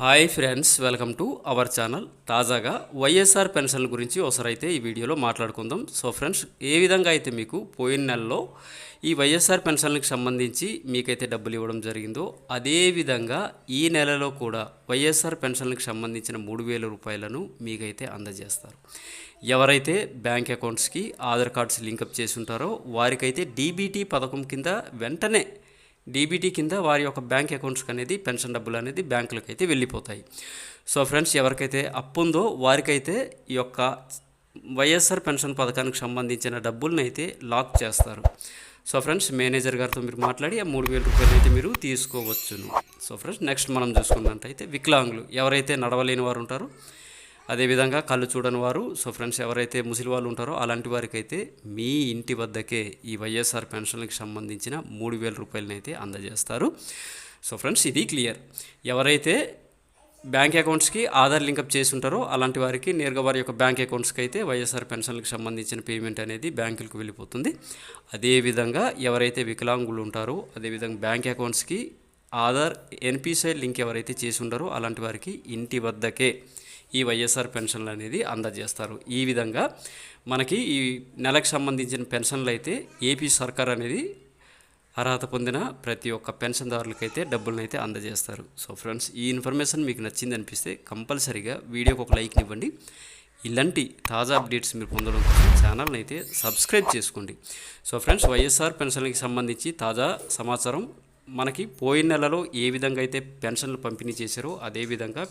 Hi friends welcome to our channel. తాజాగా వైఎస్ఆర్ పెన్షన్ల గురించి ఒకసారి అయితే ఈ వీడియోలో మాట్లాడుకుందాం. సో ఫ్రెండ్స్ ఏ విధంగా అయితే మీకు పోయిన నెలలో ఈ వైఎస్ఆర్ పెన్షన్లకు సంబంధించి మీకైతే డబ్బులు ఇవ్వడం జరిగిందో అదేవిధంగా ఈ నెలలో కూడా వైఎస్ఆర్ పెన్షన్లకు సంబంధించిన మూడు వేల రూపాయలను మీకైతే అందజేస్తారు. ఎవరైతే బ్యాంక్ అకౌంట్స్కి ఆధార్ కార్డ్స్ లింకప్ చేసి ఉంటారో వారికైతే డీబీటీ పథకం కింద వెంటనే డీబీటీ కింద వారి యొక్క బ్యాంక్ అకౌంట్స్కి అనేది పెన్షన్ డబ్బులు అనేది బ్యాంకులకు అయితే వెళ్ళిపోతాయి. సో ఫ్రెండ్స్ ఎవరికైతే అప్పు ఉందో వారికైతే ఈ యొక్క వైఎస్ఆర్ పెన్షన్ పథకానికి సంబంధించిన డబ్బులను అయితే లాక్ చేస్తారు. సో ఫ్రెండ్స్ మేనేజర్ గారితో మీరు మాట్లాడి ఆ మూడు వేల రూపాయలు అయితే మీరు తీసుకోవచ్చును. సో ఫ్రెండ్స్ నెక్స్ట్ మనం చూసుకున్నట్టయితే వికలాంగులు ఎవరైతే నడవలేని వారు ఉంటారో అదేవిధంగా కళ్ళు చూడని వారు సో ఫ్రెండ్స్ ఎవరైతే ముసలి వాళ్ళు ఉంటారో అలాంటి వారికి అయితే మీ ఇంటి వద్దకే ఈ వైఎస్ఆర్ పెన్షన్లకు సంబంధించిన మూడు వేల రూపాయలనైతే అందజేస్తారు. సో ఫ్రెండ్స్ ఇది క్లియర్. ఎవరైతే బ్యాంక్ అకౌంట్స్కి ఆధార్ లింకప్ చేసి ఉంటారో అలాంటి వారికి నేరుగా వారి యొక్క బ్యాంక్ అకౌంట్స్కి అయితే వైఎస్ఆర్ పెన్షన్లకు సంబంధించిన పేమెంట్ అనేది బ్యాంకులకు వెళ్ళిపోతుంది. అదేవిధంగా ఎవరైతే వికలాంగులు ఉంటారో అదేవిధంగా బ్యాంక్ అకౌంట్స్కి ఆధార్ ఎన్పిసిఐ లింక్ ఎవరైతే చేసి ఉంటారో అలాంటి వారికి ఇంటి వద్దకే ఈ వైఎస్ఆర్ పెన్షన్లు అనేది అందజేస్తారు. ఈ విధంగా మనకి ఈ నెలకు సంబంధించిన పెన్షన్లు అయితే ఏపీ సర్కార్ అనేది అర్హత పొందిన ప్రతి ఒక్క పెన్షన్దారులకైతే డబ్బులను అయితే అందజేస్తారు. సో ఫ్రెండ్స్ ఈ ఇన్ఫర్మేషన్ మీకు నచ్చింది అనిపిస్తే కంపల్సరీగా వీడియోకి ఒక లైక్ ఇవ్వండి. ఇలాంటి తాజా అప్డేట్స్ మీరు పొందడం కోసం ఛానల్ని అయితే సబ్స్క్రైబ్ చేసుకోండి. సో ఫ్రెండ్స్ వైఎస్ఆర్ పెన్షన్లకి సంబంధించి తాజా సమాచారం మనకి పోయిన నెలలో ఏ విధంగా అయితే పెన్షన్లు పంపిణీ చేశారో అదే విధంగా